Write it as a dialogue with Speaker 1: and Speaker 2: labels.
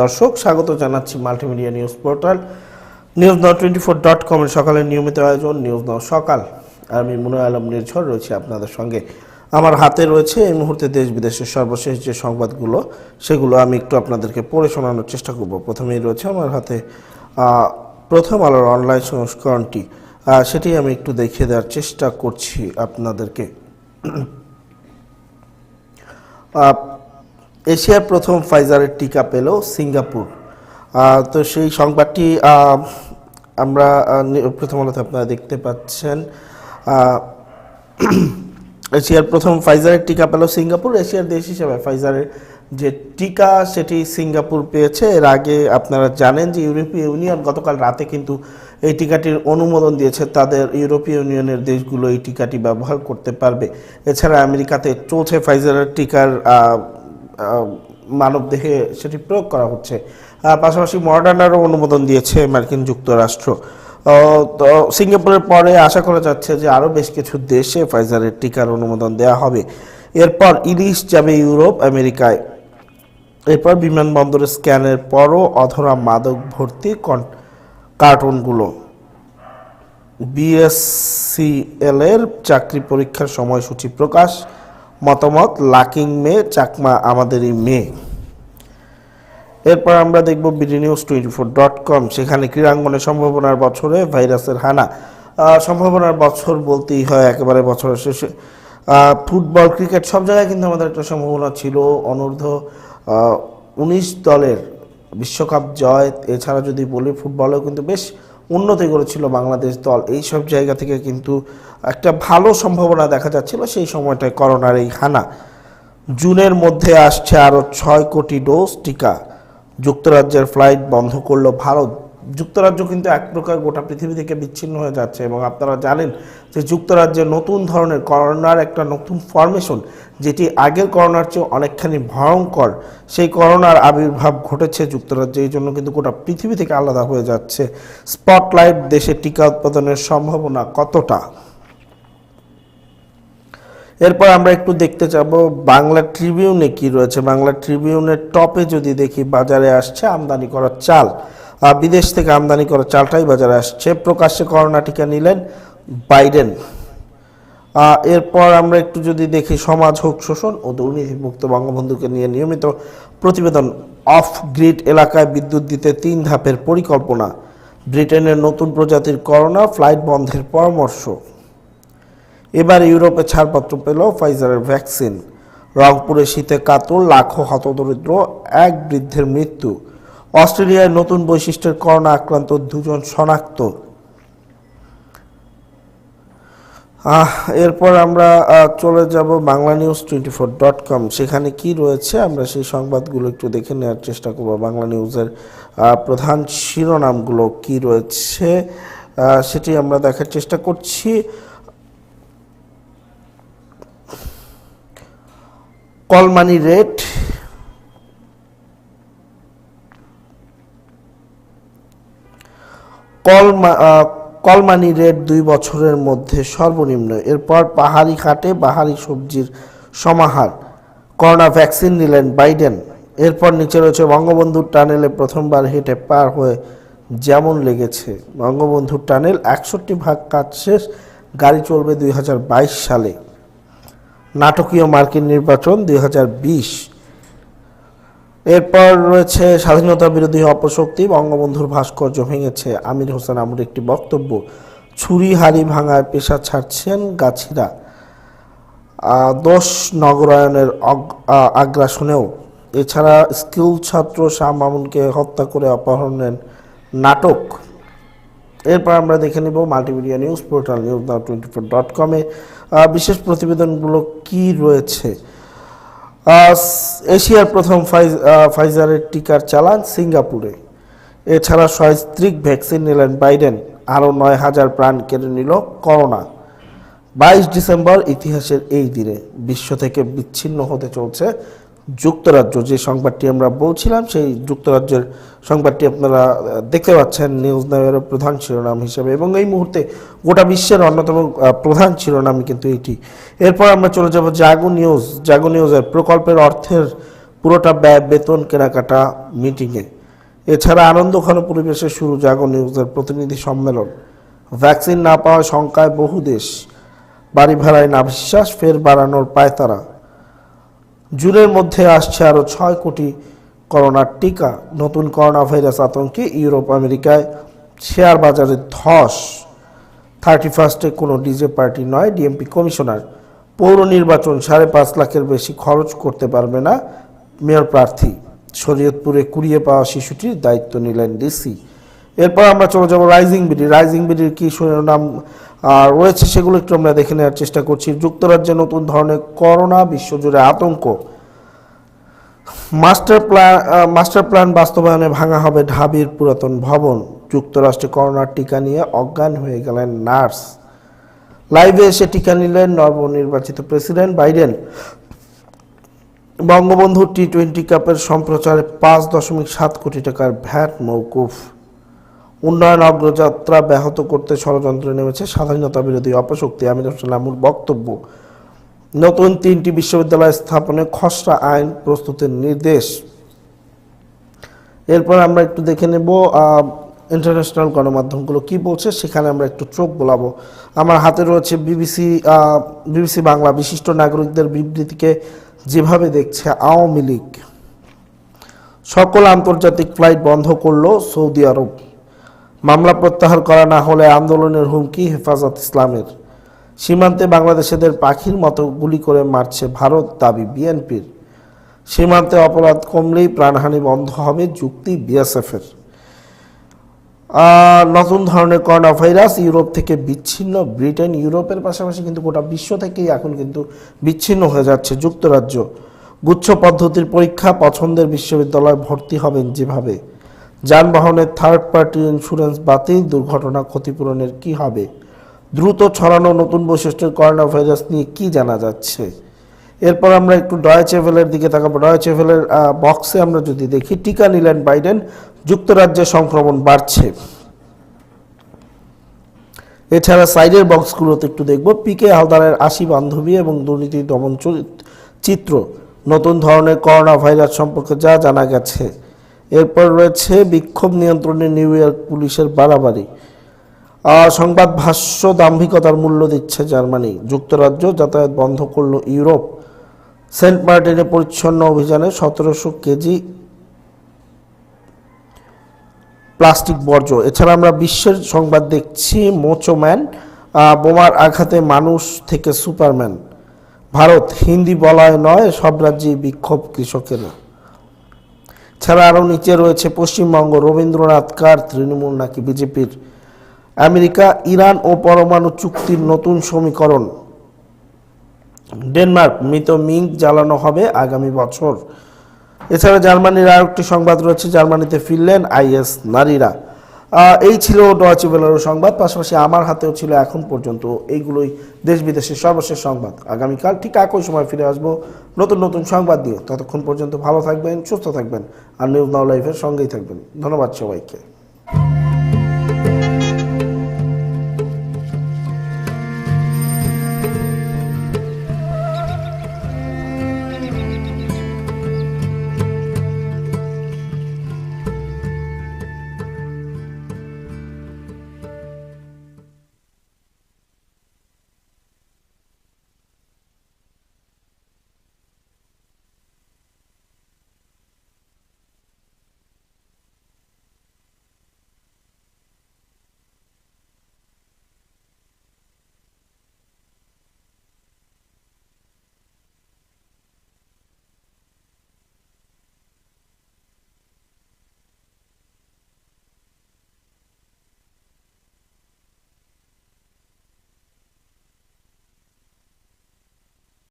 Speaker 1: দর্শক, স্বাগত জানাচ্ছি multimedia news portal news now twenty four dot কমের সকালের নিয়মিত আয়োজন নিউজ নাও সকাল। আমি মুনয় আলম নির্ঝর, রয়েছি আপনাদের সঙ্গে। আমার হাতে রয়েছে এই মুহূর্তে দেশ বিদেশের সর্বশেষ যে সংবাদগুলো, সেগুলো আমি একটু আপনাদেরকে পড়ে শোনানোর চেষ্টা করব। প্রথমেই রয়েছে আমার হাতে প্রথম আলোর অনলাইন সংস্করণটি। সেটি আমি একটু দেখিয়ে দেওয়ার চেষ্টা করছি আপনাদেরকে। এশিয়ার প্রথম ফাইজারের টিকা পেল সিঙ্গাপুর। তো সেই সংবাদটি আমরা প্রথম আলোতে আপনারা দেখতে পাচ্ছেন। এশিয়ার প্রথম ফাইজারের টিকা পেল সিঙ্গাপুর। এশিয়ার দেশ হিসেবে ফাইজারের যে টিকা, সেটি সিঙ্গাপুর পেয়েছে। এর আগে আপনারা জানেন যে ইউরোপীয় ইউনিয়ন গতকাল রাতে কিন্তু এই টিকাটির অনুমোদন দিয়েছে। তাদের ইউরোপীয় ইউনিয়নের দেশগুলো এই টিকাটি ব্যবহার করতে পারবে। এছাড়া আমেরিকাতে চলছে ফাইজারের টিকার আহ, মানবদেহে সেটি প্রয়োগ করা হচ্ছে। পাশাপাশি মডার্নারও অনুমোদন দিয়েছে মার্কিন যুক্তরাষ্ট্র। তো সিঙ্গাপুরের পরে আশা করা যাচ্ছে যে আরও বেশ কিছু দেশে ফাইজারের টিকার অনুমোদন দেওয়া হবে। এরপর ইলিশ যাবে ইউরোপ আমেরিকায়। এরপর বিমানবন্দরে স্ক্যানের পরও অধরা মাদক ভর্তি কার্টুনগুলো। বিএসসিএল এর চাকরি পরীক্ষার সময়সূচি প্রকাশ। মতামত, লাকিং মে চাকমা আমাদেরই মেয়ে। এরপর আমরা দেখব BD news twenty four dot com সেখানে ক্রীড়াঙ্গনে সম্ভাবনার বছরে ভাইরাসের হানা। সম্ভাবনার বছর বলতেই হয় একেবারে বছরের শেষে। ফুটবল, ক্রিকেট সব জায়গায় কিন্তু আমাদের একটা সম্ভাবনা ছিল। অনূর্ধ্ব উনিশ দলের বিশ্বকাপ জয়, এছাড়া যদি বলি ফুটবলেও কিন্তু বেশ উন্নতি করেছিল বাংলাদেশ দল। এই সব জায়গা থেকে কিন্তু একটা ভালো সম্ভাবনা দেখা যাচ্ছিল সেই সময়টায় করোনার এই হানা। জুনের মধ্যে আসছে আরও ছয় কোটি ডোজ টিকা। যুক্তরাজ্যের ফ্লাইট বন্ধ করল ভারত। যুক্তরাজ্য কিন্তু এক প্রকার গোটা পৃথিবী থেকে বিচ্ছিন্ন হয়ে যাচ্ছে এবং আপনারা জানেন যে যুক্তরাজ্যে নতুন ধরনের করোনার একটা নতুন ফরমেশন যেটি আগের করোনার চেয়ে অনেকখানি ভয়ঙ্কর, সেই করোনার আবির্ভাব ঘটেছে যুক্তরাজ্যে। এই জন্য কিন্তু গোটা পৃথিবী থেকে আলাদা হয়ে যাচ্ছে। স্পটলাইট দেশে টিকা উৎপাদনের সম্ভাবনা কতটা? এরপর আমরা একটু দেখতে যাব বাংলা ট্রিবিউনে কি রয়েছে। বাংলা ট্রিবিউনের টপে যদি দেখি, বাজারে আসছে আমদানি করা চাল। বিদেশ থেকে আমদানি করা চালটাই বাজারে আসছে। প্রকাশ্যে করোনা টিকা নিলেন বাইডেন। এরপর আমরা একটু যদি দেখি সমাজ হোক শোষণ ও দুর্নীতিমুক্ত বঙ্গবন্ধুকে নিয়ে নিয়মিত প্রতিবেদন। অফ গ্রিড এলাকায় বিদ্যুৎ দিতে তিন ধাপের পরিকল্পনা। ব্রিটেনের নতুন প্রজাতির করোনা ফ্লাইট বন্ধের পরামর্শ। এবার ইউরোপে ছাড়পত্র পেল ফাইজারের ভ্যাকসিন। রংপুরে শীতে কাতর লাখো হতদরিদ্র, এক বৃদ্ধের মৃত্যু। অস্ট্রেলিয়ায় নতুন বৈশিষ্ট্যের করোনা আক্রান্ত দুজন শনাক্ত। এরপর আমরা চলে যাব Bangla news twenty four dot com. সেখানে কি রয়েছে আমরা সেই সংবাদগুলো একটু দেখে নেওয়ার চেষ্টা করব। বাংলা নিউজের প্রধান শিরোনামগুলো কি রয়েছে সেটি আমরা দেখার চেষ্টা করছি। কলমানি রেট কলমা কলমানি রেট দুই বছরের মধ্যে সর্বনিম্ন। এরপর পাহাড়ি ঘাটে বাহারি সবজির সমাহার। করোনা ভ্যাকসিন নিলেন বাইডেন। এরপর নিচে রয়েছে বঙ্গবন্ধুর টানেলে প্রথমবার হেঁটে পার হয়ে যেমন লেগেছে। বঙ্গবন্ধুর টানেল একষট্টি ভাগ কাজ শেষ, গাড়ি চলবে দুই হাজার বাইশ সালে। নাটকীয় মার্কিন নির্বাচন দুই হাজার বিশ। এরপর রয়েছে স্বাধীনতা বিরোধী অপশক্তি, বঙ্গবন্ধুর ভাস্কর্য ভেঙেছে। আমির হোসেন আমুর একটি বক্তব্য, ছুরি হাড়ি ভাঙায় পেশা ছাড়ছেন গাছিরা। দোষ নগরায়নের আগ্রাসনেও। এছাড়া স্কুল ছাত্র শাহ মামুনকে হত্যা করে অপহরণের নাটক। এরপর আমরা দেখে নিব multimedia news portal news now twenty four dot কমে। বিশেষ প্রতিবেদনগুলো কী রয়েছে? এশিয়ার প্রথম ফাইজারের টিকার চালান সিঙ্গাপুরে। এছাড়া সস্ত্রিক ভ্যাকসিন নিলেন বাইডেন। আরও নয় হাজার প্রাণ কেড়ে নিল করোনা। বাইশ ডিসেম্বর ইতিহাসের এই দিনে বিশ্ব থেকে বিচ্ছিন্ন হতে চলছে যুক্তরাজ্য যে সংবাদটি আমরা বলছিলাম, সেই যুক্তরাজ্যের সংবাদটি আপনারা দেখতে পাচ্ছেন নিউজ নামের প্রধান শিরোনাম হিসেবে। এবং এই মুহূর্তে গোটা বিশ্বের অন্যতম প্রধান শিরোনাম কিন্তু এটি। এরপর আমরা চলে যাব জাগো নিউজ। জাগো নিউজের প্রকল্পের অর্থের পুরোটা ব্যয় বেতন কেনাকাটা মিটিংয়ে। এছাড়া আনন্দঘন পরিবেশে শুরু জাগো নিউজের প্রতিনিধি সম্মেলন। ভ্যাকসিন না পাওয়া শঙ্কায় বহু দেশ। বাড়ি ভাড়ায় না বিশ্বাস, ফের বাড়ানোর পায়তারা। জুনের মধ্যে আসছে আরও ছয় কোটি করোনার টিকা। নতুন করোনা ভাইরাস আতঙ্কে ইউরোপ, আমেরিকায় শেয়ার বাজারে ধস। থার্টি ফার্স্টে কোনো ডিজে পার্টি নয়, ডিএমপি কমিশনার। পৌর নির্বাচন সাড়ে পাঁচ লাখের বেশি খরচ করতে পারবে না মেয়র প্রার্থী। শরীয়তপুরে কুড়িয়ে পাওয়া শিশুটির দায়িত্ব নিলেন ডিসি। এরপর আমরা চলে যাব রাইজিং বিডি। রাইজিং বিডির কী শিরোনাম? আহ, রয়েছে সেগুলো একটু আমরা দেখে নেওয়ার চেষ্টা করছি। যুক্তরাজ্যে নতুন ধরনের করোনা বিশ্বজুড়ে আতঙ্ক। মাস্টার প্ল্যান মাস্টার প্ল্যান বাস্তবায়নে ভাঙা হবে ঢাবির পুরাতন ভবন। যুক্তরাষ্ট্রে করোনার টিকা নিয়ে অজ্ঞান হয়ে গেলেন নার্স। লাইভে এসে টিকা নিলেন নবনির্বাচিত president Biden. Bangabandhu T twenty কাপের সম্প্রচারে পাঁচ দশমিক সাত কোটি টাকার ভ্যাট মৌকুফ উন্নয়ন অগ্রযাত্রা ব্যাহত করতে ষড়যন্ত্রে নেমেছে স্বাধীনতা বিরোধী অপশক্তি। আমির হোসেন বক্তব্য, নতুন তিনটি বিশ্ববিদ্যালয় স্থাপনে খসড়া আইন প্রস্তুতের নির্দেশ। এরপর আমরা একটু দেখে নেব ইন্টারন্যাশনাল গণমাধ্যমগুলো কি বলছে, সেখানে আমরা একটু চোখ বোলাবো। আমার হাতে রয়েছে বিবিসি বিবিসি বাংলা। বিশিষ্ট নাগরিকদের বিবৃতিকে যেভাবে দেখছে আওয়ামী লীগ। সকল আন্তর্জাতিক ফ্লাইট বন্ধ করল সৌদি আরব। মামলা প্রত্যাহার করা না হলে আন্দোলনের হুমকি হেফাজত ইসলামের। সীমান্তে বাংলাদেশিদের পাখির মতো গুলি করে মারছে ভারত দাবি বিএনপির। সীমান্তে অপরাধ কমলেই প্রাণহানি বন্ধ হবে যুক্তি বিএসএফের। নতুন ধরনের করোনা ভাইরাস ইউরোপ থেকে বিচ্ছিন্ন, ব্রিটেন ইউরোপের পাশাপাশি কিন্তু গোটা বিশ্ব থেকেই এখন কিন্তু বিচ্ছিন্ন হয়ে যাচ্ছে যুক্তরাজ্য। গুচ্ছ পদ্ধতির পরীক্ষা পছন্দের বিশ্ববিদ্যালয়ে ভর্তি হবেন যেভাবে। যানবাহনের থার্ড পার্টি ইন্স্যুরেন্স বাতিল, দুর্ঘটনা ক্ষতিপূরণের কি হবে? দ্রুত ছড়ানো নতুন বৈশিষ্ট্যের করোনা ভাইরাস নিয়ে কি জানা যাচ্ছে? এরপর আমরা একটু ডয়েচেভেলের দিকে তাকাবো। ডয়েচেভেলের বক্সে আমরা যদি দেখি, টিকা নিলেন বাইডেন যুক্তরাজ্যে সংক্রমণ বাড়ছে। এছাড়া সাইডের বক্সগুলোতে একটু দেখব। পিকে হালদারের আশি বান্ধবী এবং দুর্নীতি দমন চিত্র, নতুন ধরনের করোনা ভাইরাস সম্পর্কে যা জানা গেছে। এরপর রয়েছে বিক্ষোভ নিয়ন্ত্রণে নিউ ইয়র্ক পুলিশের বাড়াবাড়ি। সংবাদ ভাষ্য দাম্ভিকতার মূল্য দিচ্ছে জার্মানি। যুক্তরাজ্য যাতায়াত বন্ধ করল ইউরোপ। সেন্ট মার্টিনে পরিচ্ছন্ন অভিযানে সতেরোশো কেজি প্লাস্টিক বর্জ্য। এছাড়া আমরা বিশ্বের সংবাদ দেখছি মোচোম্যান বোমার আঘাতে মানুষ থেকে সুপারম্যান। ভারত, হিন্দি বলায় নয়, সব রাজ্যেই বিক্ষোভ কৃষকেরা। ছাড়া আরও নিচে রয়েছে পশ্চিমবঙ্গ, রবীন্দ্রনাথ, কার, তৃণমূল নাকি বিজেপির? আমেরিকা, ইরান ও পরমাণু চুক্তির নতুন সমীকরণ। ডেনমার্ক, মৃত মিঙ্ক জ্বালানো হবে আগামী বছর। এছাড়া জার্মানির আরেকটি সংবাদ রয়েছে, জার্মানিতে ফিরলেন আইএস নারীরা। এই ছিল ডয়চে বেলারও সংবাদ। পাশাপাশি আমার হাতেও ছিল এখন পর্যন্ত এইগুলোই দেশ বিদেশের সর্বশেষ সংবাদ। আগামীকাল ঠিক একই সময় ফিরে আসব নতুন নতুন সংবাদ দিয়ে ততক্ষণ পর্যন্ত ভালো থাকবেন, সুস্থ থাকবেন, আর নিউজ নাও লাইফের সঙ্গেই থাকবেন। ধন্যবাদ সবাইকে।